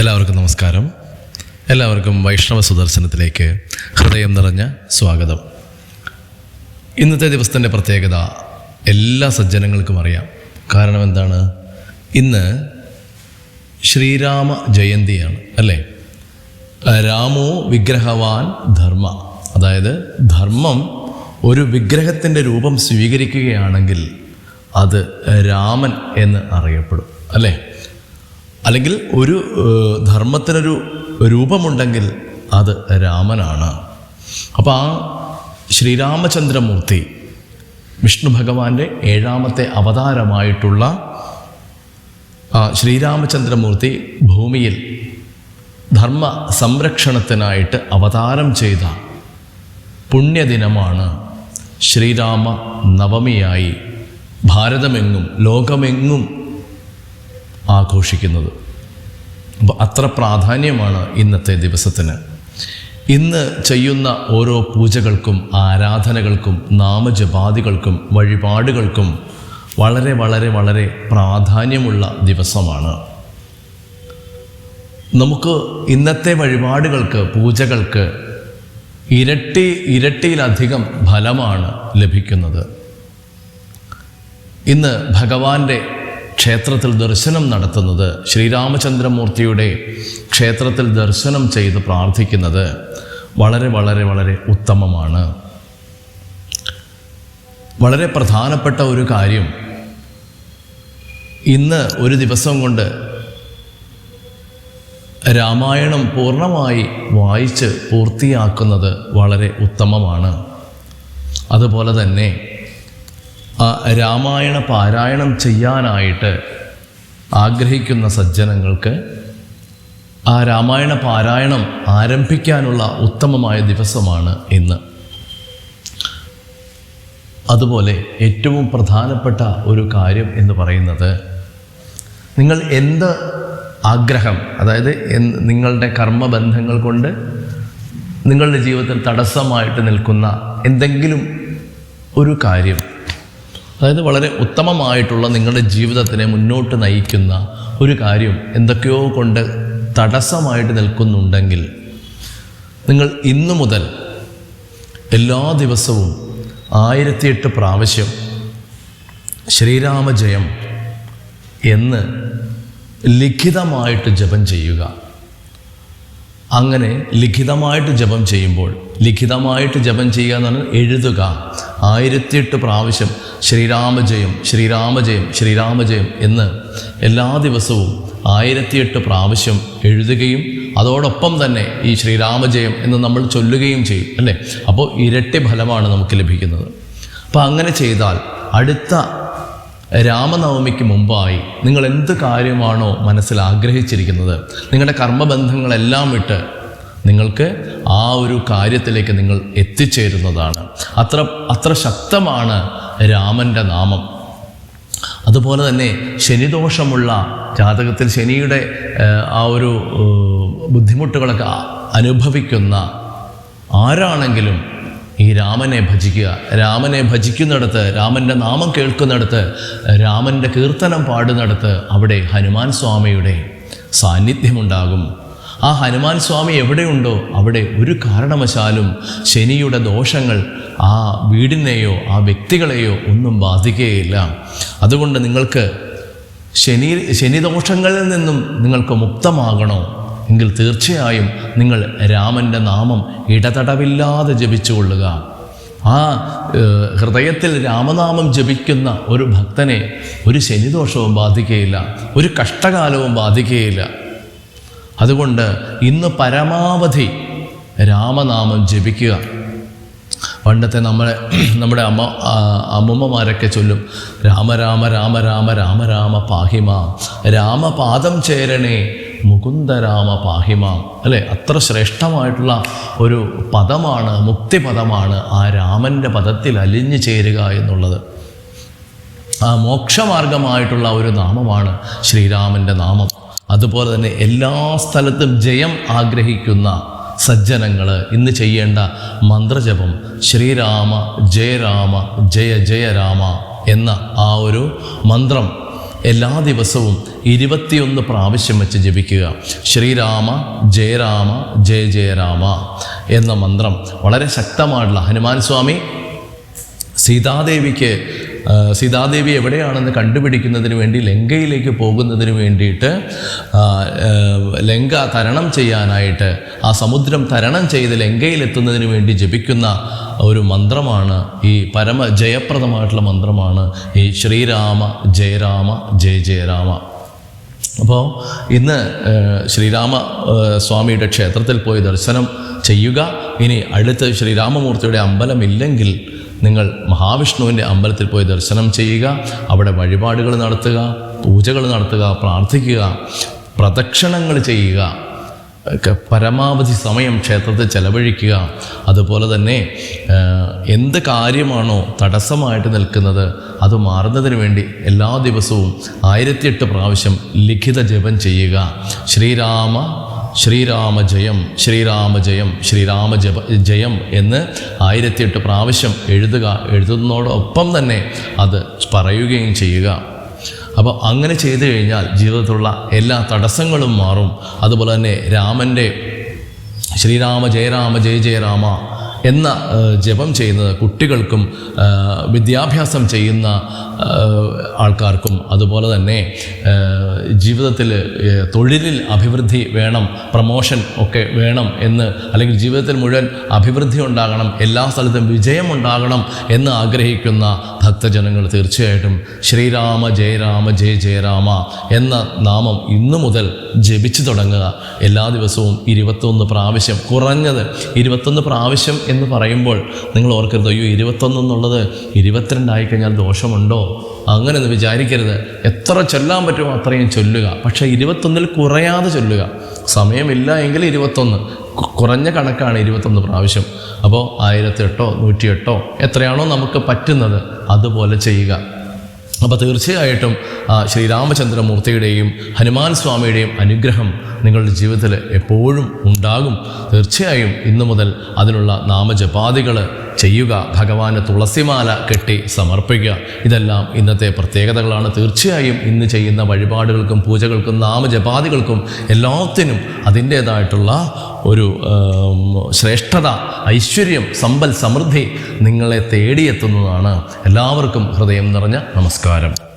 എല്ലാവർക്കും നമസ്കാരം. എല്ലാവർക്കും വൈഷ്ണവ സുദർശനത്തിലേക്ക് ഹൃദയം നിറഞ്ഞ സ്വാഗതം. ഇന്നത്തെ ദിവസത്തിന്റെ പ്രത്യേകത എല്ലാ സജ്ജനങ്ങൾക്കും അറിയാം. കാരണം എന്താണ്? ഇന്ന് ശ്രീരാമ ജയന്തിയാണ് അല്ലേ? രാമോ വിഗ്രഹവാൻ ധർമ്മ. അതായത് ധർമ്മം ഒരു വിഗ്രഹത്തിന്റെ രൂപം സ്വീകരിക്കുകയാണെങ്കിൽ അത് രാമൻ എന്ന് അറിയപ്പെടും അല്ലേ? അല്ലെങ്കിൽ ഒരു ധർമ്മത്തിനൊരു രൂപമുണ്ടെങ്കിൽ അത് രാമനാണ്. അപ്പോൾ ആ ശ്രീരാമചന്ദ്രമൂർത്തി വിഷ്ണു ഭഗവാന്റെ ഏഴാമത്തെ അവതാരമായിട്ടുള്ള ശ്രീരാമചന്ദ്രമൂർത്തി ഭൂമിയിൽ ധർമ്മ സംരക്ഷണത്തിനായിട്ട് അവതാരം ചെയ്ത പുണ്യദിനമാണ് ശ്രീരാമ നവമിയായി ഭാരതമെങ്ങും ലോകമെങ്ങും ആഘോഷിക്കുന്നത്. അപ്പോൾ അത്ര പ്രാധാന്യമാണ് ഇന്നത്തെ ദിവസത്തിന്. ഇന്ന് ചെയ്യുന്ന ഓരോ പൂജകൾക്കും ആരാധനകൾക്കും നാമജപാദികൾക്കും വഴിപാടുകൾക്കും വളരെ വളരെ വളരെ പ്രാധാന്യമുള്ള ദിവസമാണ്. നമുക്ക് ഇന്നത്തെ വഴിപാടുകൾക്ക് പൂജകൾക്ക് ഇരട്ടി ഇരട്ടിയിലധികം ഫലമാണ് ലഭിക്കുന്നത്. ഇന്ന് ഭഗവാന്റെ ക്ഷേത്രത്തിൽ ദർശനം നടത്തുന്നത് ശ്രീരാമചന്ദ്രമൂർത്തിയുടെ ക്ഷേത്രത്തിൽ ദർശനം ചെയ്ത് പ്രാർത്ഥിക്കുന്നത് വളരെ വളരെ വളരെ ഉത്തമമാണ്. വളരെ പ്രധാനപ്പെട്ട ഒരു കാര്യം. ഇന്ന് ഒരു ദിവസം കൊണ്ട് രാമായണം പൂർണമായി വായിച്ച് പൂർത്തിയാക്കുന്നത് വളരെ ഉത്തമമാണ്. അതുപോലെ തന്നെ രാമായണ പാരായണം ചെയ്യാനായിട്ട് ആഗ്രഹിക്കുന്ന സജ്ജനങ്ങൾക്ക് ആ രാമായണ പാരായണം ആരംഭിക്കാനുള്ള ഉത്തമമായ ദിവസമാണ് ഇന്ന്. അതുപോലെ ഏറ്റവും പ്രധാനപ്പെട്ട ഒരു കാര്യം എന്ന് പറയുന്നത് നിങ്ങൾ എന്ത് ആഗ്രഹം അതായത് നിങ്ങളുടെ കർമ്മബന്ധങ്ങൾ കൊണ്ട് നിങ്ങളുടെ ജീവിതത്തിൽ തടസ്സമായിട്ട് നിൽക്കുന്ന എന്തെങ്കിലും ഒരു കാര്യം അതായത് വളരെ ഉത്തമമായിട്ടുള്ള നിങ്ങളുടെ ജീവിതത്തിനെ മുന്നോട്ട് നയിക്കുന്ന ഒരു കാര്യം എന്തൊക്കെയോ കൊണ്ട് തടസ്സമായിട്ട് നിൽക്കുന്നുണ്ടെങ്കിൽ നിങ്ങൾ ഇന്നു മുതൽ എല്ലാ ദിവസവും ആയിരത്തിയെട്ട് പ്രാവശ്യം ശ്രീരാമജയം എന്ന് ലിഖിതമായിട്ട് ജപം ചെയ്യുക. അങ്ങനെ ലിഖിതമായിട്ട് ജപം ചെയ്യുമ്പോൾ ലിഖിതമായിട്ട് ജപം ചെയ്യുക എന്ന് പറഞ്ഞാൽ എഴുതുക. ആയിരത്തിയെട്ട് പ്രാവശ്യം ശ്രീരാമജയം ശ്രീരാമജയം ശ്രീരാമജയം എന്ന് എല്ലാ ദിവസവും ആയിരത്തിയെട്ട് പ്രാവശ്യം എഴുതുകയും അതോടൊപ്പം തന്നെ ഈ ശ്രീരാമജയം എന്ന് നമ്മൾ ചൊല്ലുകയും ചെയ്യും അല്ലേ? അപ്പോൾ ഇരട്ടി ഫലമാണ് നമുക്ക് ലഭിക്കുന്നത്. അപ്പോൾ അങ്ങനെ ചെയ്താൽ അടുത്ത രാമനവമിക്ക് മുമ്പായി നിങ്ങൾ എന്ത് കാര്യമാണോ മനസ്സിൽ ആഗ്രഹിച്ചിരിക്കുന്നത് നിങ്ങളുടെ കർമ്മബന്ധങ്ങളെല്ലാം വിട്ട് നിങ്ങൾക്ക് ആ ഒരു കാര്യത്തിലേക്ക് നിങ്ങൾ എത്തിച്ചേരുന്നതാണ്. അത്ര അത്ര ശക്തമാണ് രാമന്റെ നാമം. അതുപോലെ തന്നെ ശനിദോഷമുള്ള ജാതകത്തിൽ ശനിയുടെ ആ ഒരു ബുദ്ധിമുട്ടുകളൊക്കെ അനുഭവിക്കുന്ന ആരാണെങ്കിലും ഈ രാമനെ ഭജിക്കുക. രാമനെ ഭജിക്കുന്നിടത്ത് രാമന്റെ നാമം കേൾക്കുന്നിടത്ത് രാമന്റെ കീർത്തനം പാടുന്നിടത്ത് അവിടെ ഹനുമാൻ സ്വാമിയുടെ സാന്നിധ്യമുണ്ടാകും. ആ ഹനുമാൻ സ്വാമി എവിടെയുണ്ടോ അവിടെ ഒരു കാരണവശാലും ശനിയുടെ ദോഷങ്ങൾ ആ വീടിനെയോ ആ വ്യക്തികളെയോ ഒന്നും ബാധിക്കുകയില്ല. അതുകൊണ്ട് നിങ്ങൾക്ക് ശനി ശനിദോഷങ്ങളിൽ നിന്നും നിങ്ങൾക്ക് മുക്തമാകണോ? എങ്കിൽ തീർച്ചയായും നിങ്ങൾ രാമന്റെ നാമം ഇടതടവില്ലാതെ ജപിച്ചുകൊള്ളുക. ആ ഹൃദയത്തിൽ രാമനാമം ജപിക്കുന്ന ഒരു ഭക്തനെ ഒരു ശനിദോഷവും ബാധിക്കുകയില്ല ഒരു കഷ്ടകാലവും ബാധിക്കുകയില്ല. അതുകൊണ്ട് ഇന്ന് പരമാവധി രാമനാമം ജപിക്കുക. പണ്ടത്തെ നമ്മളെ നമ്മുടെ അമ്മ അമ്മൂമ്മമാരൊക്കെ ചൊല്ലും രാമ രാമ രാമ രാമ രാമ രാമ പാഹിമ രാമപാദം ചേരണേ മുകുന്ദ രാമ പാഹിമ അല്ലേ? അത്ര ശ്രേഷ്ഠമായിട്ടുള്ള ഒരു പദമാണ് മുക്തിപദമാണ് ആ രാമന്റെ പദത്തിൽ അലിഞ്ഞു ചേരുക എന്നുള്ളത്. ആ മോക്ഷമാർഗമായിട്ടുള്ള ഒരു നാമമാണ് ശ്രീരാമന്റെ നാമം. അതുപോലെ തന്നെ എല്ലാ സ്ഥലത്തും ജയം ആഗ്രഹിക്കുന്ന സജ്ജനങ്ങൾ ഇന്ന് ചെയ്യേണ്ട മന്ത്രജപം ശ്രീരാമ ജയരാമ ജയ ജയരാമ എന്ന ആ ഒരു മന്ത്രം എല്ലാ ദിവസവും ഇരുപത്തിയൊന്ന് പ്രാവശ്യം വെച്ച് ജപിക്കുക. ശ്രീരാമ ജയരാമ ജയ ജയരാമ എന്ന മന്ത്രം വളരെ ശക്തമായിട്ടുള്ള ഹനുമാൻ സ്വാമി സീതാദേവിക്ക് സീതാദേവി എവിടെയാണെന്ന് കണ്ടുപിടിക്കുന്നതിന് വേണ്ടി ലങ്കയിലേക്ക് പോകുന്നതിന് വേണ്ടിയിട്ട് ലങ്ക തരണം ചെയ്യാനായിട്ട് ആ സമുദ്രം തരണം ചെയ്ത് ലങ്കയിലെത്തുന്നതിന് വേണ്ടി ജപിക്കുന്ന ഒരു മന്ത്രമാണ് ഈ പരമ ജയപ്രദമായിട്ടുള്ള മന്ത്രമാണ് ഈ ശ്രീരാമ ജയരാമ ജയ ജയരാമ. അപ്പോൾ ഇന്ന് ശ്രീരാമ സ്വാമിയുടെ ക്ഷേത്രത്തിൽ പോയി ദർശനം ചെയ്യുക. ഇനി അടുത്ത് ശ്രീരാമമൂർത്തിയുടെ അമ്പലമില്ലെങ്കിൽ നിങ്ങൾ മഹാവിഷ്ണുവിന്റെ അമ്പലത്തിൽ പോയി ദർശനം ചെയ്യുക അവിടെ വഴിപാടുകൾ നടത്തുക പൂജകൾ നടത്തുക പ്രാർത്ഥിക്കുക പ്രദക്ഷിണങ്ങൾ ചെയ്യുക പരമാവധി സമയം ക്ഷേത്രത്തിൽ ചെലവഴിക്കുക. അതുപോലെ തന്നെ എന്ത് കാര്യമാണോ തടസ്സമായിട്ട് നിൽക്കുന്നത് അത് മാറുന്നതിന് വേണ്ടി എല്ലാ ദിവസവും ആയിരത്തിയെട്ട് പ്രാവശ്യം ലിഖിത ജപം ചെയ്യുക. ശ്രീരാമ ശ്രീരാമ ജയം ശ്രീരാമ ജയം ശ്രീരാമ ജപ ജയം എന്ന് ആയിരത്തിയെട്ട് പ്രാവശ്യം എഴുതുക എഴുതുന്നതോടൊപ്പം തന്നെ അത് പറയുകയും ചെയ്യുക. അപ്പോൾ അങ്ങനെ ചെയ്തു കഴിഞ്ഞാൽ ജീവിതത്തിലുള്ള എല്ലാ തടസ്സങ്ങളും മാറും. അതുപോലെ തന്നെ രാമന്റെ ശ്രീരാമ ജയരാമ ജയ ജയരാമ എന്ന ജപം ചെയ്യുന്നത് കുട്ടികൾക്കും വിദ്യാഭ്യാസം ചെയ്യുന്ന ആൾക്കാർക്കും അതുപോലെ തന്നെ ജീവിതത്തിൽ തൊഴിലിൽ അഭിവൃദ്ധി വേണം പ്രമോഷൻ ഒക്കെ വേണം എന്ന് അല്ലെങ്കിൽ ജീവിതത്തിൽ മുഴുവൻ അഭിവൃദ്ധി ഉണ്ടാകണം എല്ലാ സ്ഥലത്തും വിജയമുണ്ടാകണം എന്ന് ആഗ്രഹിക്കുന്ന ഭക്തജനങ്ങൾ തീർച്ചയായിട്ടും ശ്രീരാമ ജയരാമ ജയ ജയരാമ എന്ന നാമം ഇന്നു മുതൽ ജപിച്ചു തുടങ്ങുക. എല്ലാ ദിവസവും ഇരുപത്തൊന്ന് പ്രാവശ്യം കുറഞ്ഞത് ഇരുപത്തൊന്ന് പ്രാവശ്യം എന്ന് പറയുമ്പോൾ നിങ്ങൾ ഓർക്കരുത് അയ്യോ ഇരുപത്തൊന്ന് എന്നുള്ളത് ഇരുപത്തിരണ്ടായി കഴിഞ്ഞാൽ ദോഷമുണ്ടോ? അങ്ങനെ ഒന്ന് വിചാരിക്കരുത്. എത്ര ചൊല്ലാൻ പറ്റുമോ അത്രയും ചൊല്ലുക. പക്ഷേ ഇരുപത്തൊന്നിൽ കുറയാതെ ചൊല്ലുക. സമയമില്ല എങ്കിൽ ഇരുപത്തൊന്ന്. കുറഞ്ഞ കണക്കാണ് ഇരുപത്തൊന്ന് പ്രാവശ്യം. അപ്പോൾ ആയിരത്തെട്ടോ നൂറ്റിയെട്ടോ എത്രയാണോ നമുക്ക് പറ്റുന്നത് അതുപോലെ ചെയ്യുക. അപ്പോൾ തീർച്ചയായിട്ടും ശ്രീരാമചന്ദ്രമൂർത്തിയുടെയും ഹനുമാൻ സ്വാമിയുടെയും അനുഗ്രഹം നിങ്ങളുടെ ജീവിതത്തിൽ എപ്പോഴും ഉണ്ടാകും. തീർച്ചയായും ഇന്നു മുതൽ അതിനുള്ള നാമജപാദികൾ ചെയ്യുക ഭഗവാന് തുളസിമാല കെട്ടി സമർപ്പിക്കുക. ഇതെല്ലാം ഇന്നത്തെ പ്രത്യേകതകളാണ്. തീർച്ചയായും ഇന്ന് ചെയ്യുന്ന വഴിപാടുകൾക്കും പൂജകൾക്കും നാമജപാദികൾക്കും എല്ലാത്തിനും അതിന്റേതായിട്ടുള്ള ഒരു ശ്രേഷ്ഠത ഐശ്വര്യം സമ്പൽ സമൃദ്ധി നിങ്ങളെ തേടിയെത്തുന്നതാണ്. എല്ലാവർക്കും ഹൃദയം നിറഞ്ഞ നമസ്കാരം.